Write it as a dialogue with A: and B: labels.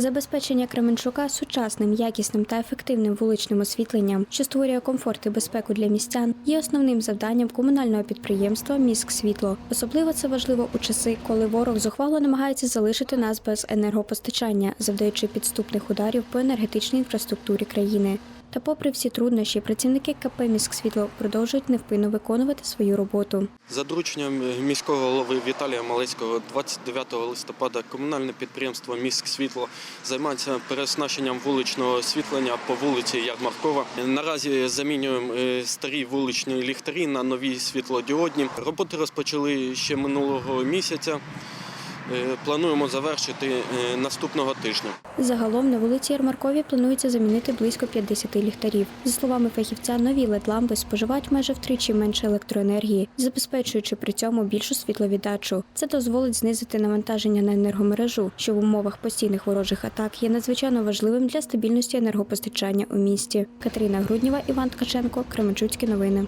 A: Забезпечення Кременчука сучасним, якісним та ефективним вуличним освітленням, що створює комфорт і безпеку для містян, є основним завданням комунального підприємства Міськсвітло. Особливо це важливо у часи, коли ворог зухвало намагається залишити нас без енергопостачання, завдаючи підступних ударів по енергетичній інфраструктурі країни. Та, попри всі труднощі, працівники КП Міськсвітло продовжують невпинно виконувати свою роботу.
B: За дорученням міського голови Віталія Малецького 29 листопада комунальне підприємство Міськ Світло займається переоснащенням вуличного освітлення по вулиці Ярмаркова. Наразі замінюємо е, старі вуличні ліхтарі на нові світлодіодні. Роботи розпочали ще минулого місяця. Е, Плануємо завершити е, наступного тижня.
A: Загалом на вулиці Ярмарковій планується замінити близько 50 ліхтарів. За словами фахівця, нові LED-лампи споживають майже втричі менше електроенергії, забезпечуючи при цьому більшу світловіддачу. Це дозволить знизити навантаження на енергомережу, що в умовах постійних ворожих атак є надзвичайно важливим для стабільності енергопостачання у місті. Катерина Грудніва, Іван Ткаченко, Кременчуцькі новини.